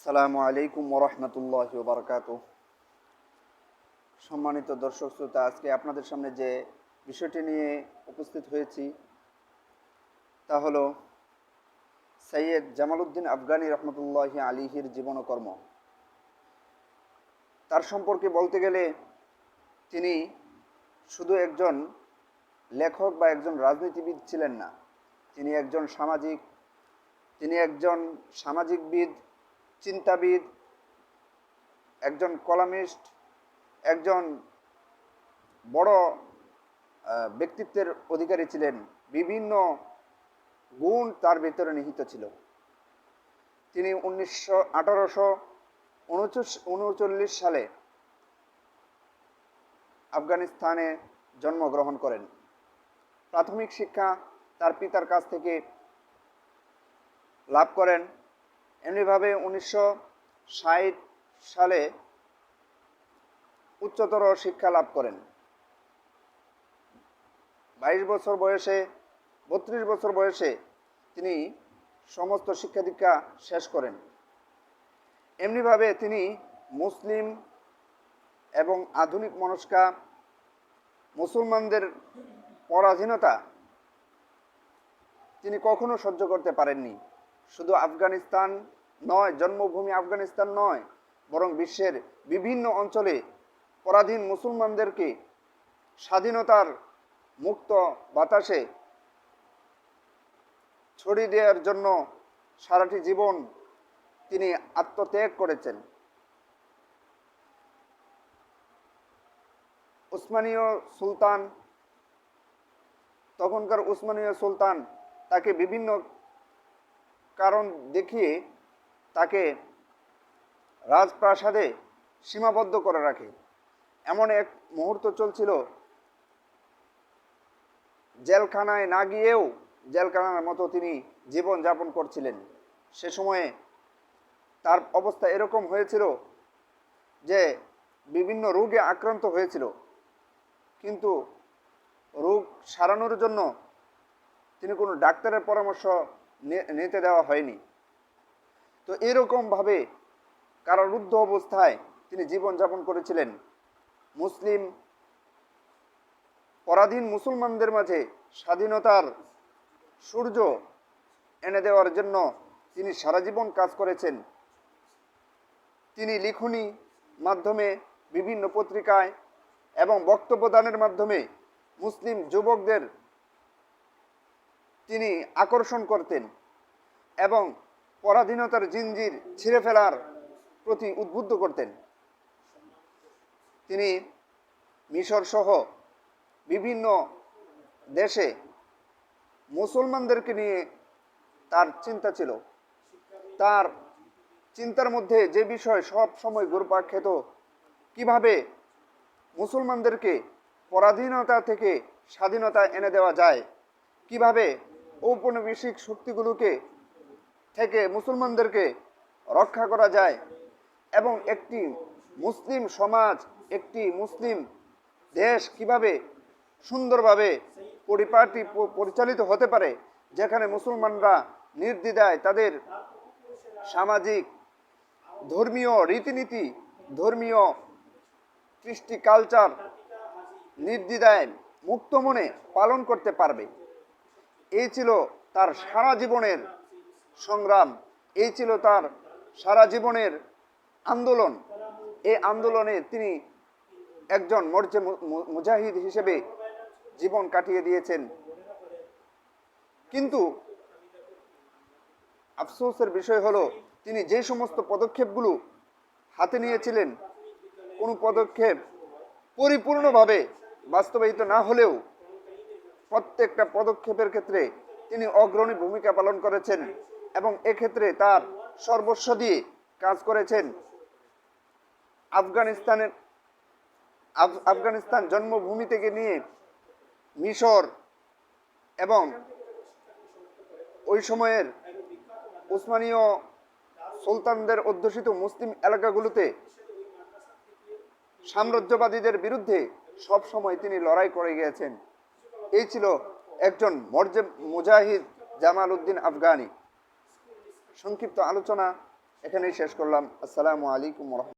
আসসালামু আলাইকুম ওরহমতুল্লাহ বারকাত সম্মানিত দর্শক শ্রোতা, আজকে আপনাদের সামনে যে বিষয়টি নিয়ে উপস্থিত হয়েছি, তা হলো সৈয়দ জামালউদ্দিন আফগানি রহমতুল্লাহ আলিহির জীবনকর্ম তার সম্পর্কে বলতে গেলে তিনি শুধু একজন লেখক বা একজন রাজনীতিবিদ ছিলেন না, তিনি একজন সামাজিক, তিনি একজন সামাজিকবিদ চিন্তাবিদ, একজন কলামিস্ট, একজন বড় ব্যক্তিত্বের অধিকারী ছিলেন। বিভিন্ন গুণ তার ভিতরে নিহিত ছিল। তিনি উনিশশো আঠারোশো উনচল্লিশ সালে আফগানিস্তানে জন্মগ্রহণ করেন। প্রাথমিক শিক্ষা তার পিতার কাছ থেকে লাভ করেন। এমনিভাবে উনিশশো ষাট সালে উচ্চতর শিক্ষা লাভ করেন। বাইশ বছর বয়সে, বত্রিশ বছর বয়সে তিনি সমস্ত শিক্ষা দীক্ষা শেষ করেন। এমনিভাবে তিনি মুসলিম এবং আধুনিক মনস্কা মুসলমানদের পরাধীনতা তিনি কখনো সহ্য করতে পারেননি। শুধু আফগানিস্তান নয়, জন্মভূমি আফগানিস্তান নয়, বরং বিশ্বের বিভিন্ন অঞ্চলে পরাধীন মুসলমানদেরকে স্বাধীনতার মুক্ত বাতাসে ছড়িয়ে দেওয়ার জন্য সারাটি জীবন তিনি আত্মত্যাগ করেছেন। উসমানীয় সুলতান, তখনকার উসমানীয় সুলতান তাকে বিভিন্ন কারণ দেখিয়ে তাকে রাজপ্রাসাদে সীমাবদ্ধ করে রাখে। এমন এক মুহূর্ত চলছিল, জেলখানায় না গিয়েও জেলখানার মতো তিনি জীবন যাপন করছিলেন। সে সময়ে তার অবস্থা এরকম হয়েছিল যে বিভিন্ন রোগে আক্রান্ত হয়েছিল। কিন্তু রোগ সারানোর জন্য তিনি কোনো ডাক্তারের পরামর্শ নিতে দেওয়া হয়নি। তো এরকমভাবে কারারুদ্ধ অবস্থায় তিনি জীবনযাপন করেছিলেন। মুসলিম পরাধীন মুসলমানদের মাঝে স্বাধীনতার সূর্য এনে দেওয়ার জন্য তিনি সারা জীবন কাজ করেছেন। তিনি লিখনি মাধ্যমে বিভিন্ন পত্রিকায় এবং বক্তব্য দানের মাধ্যমে মুসলিম যুবকদের তিনি আকর্ষণ করতেন এবং পরাধীনতার জিঞ্জির ছিঁড়ে ফেলার প্রতি উদ্বুদ্ধ করতেন। তিনি মিশর সহ বিভিন্ন দেশে মুসলমানদেরকে নিয়ে তার চিন্তা ছিল। তার চিন্তার মধ্যে যে বিষয় সব সময় ঘুরপাক খেত, কীভাবে মুসলমানদেরকে পরাধীনতা থেকে স্বাধীনতা এনে দেওয়া যায়, কীভাবে ঔপনিবেশিক শক্তিগুলোকে থেকে মুসলমানদেরকে রক্ষা করা যায় এবং একটি মুসলিম সমাজ, একটি মুসলিম দেশ কীভাবে সুন্দরভাবে পরিপাটি পরিচালিত হতে পারে, যেখানে মুসলমানরা নির্দ্বিধায় তাদের সামাজিক, ধর্মীয় রীতিনীতি, ধর্মীয় কৃষ্টি কালচার নির্দ্বিধায় মুক্ত মনে পালন করতে পারবে। এই ছিল তার সারা জীবনের সংগ্রাম, এই ছিল তার সারা জীবনের আন্দোলন। এই আন্দোলনে তিনি একজন মর্জে মু- মু- মুজাহিদ হিসেবে জীবন কাটিয়ে দিয়েছেন। কিন্তু আফসোসের বিষয় হলো, তিনি যে সমস্ত পদক্ষেপগুলো হাতে নিয়েছিলেন, কোনো পদক্ষেপ পরিপূর্ণভাবে বাস্তবায়িত না হলেও প্রত্যেকটা পদক্ষেপের ক্ষেত্রে তিনি অগ্রণী ভূমিকা পালন করেছেন। এবং এক্ষেত্রে তার সর্বস্ব দিয়ে কাজ করেছেন আফগানিস্তানের, আফ- আফগানিস্তান জন্মভূমি থেকে নিয়ে মিশর এবং ওই সময়ের উসমানীয় সুলতানদের অধ্যুষিত মুসলিম এলাকাগুলোতে সাম্রাজ্যবাদীদের বিরুদ্ধে সব সময় তিনি লড়াই করে গিয়েছেন। এই ছিল একজন মর্জে মুজাহিদ জামাল উদ্দিন আফগানি। সংক্ষিপ্ত আলোচনা এখানেই শেষ করলাম। আসসালামু আলাইকুম রহমতুল্লাহ।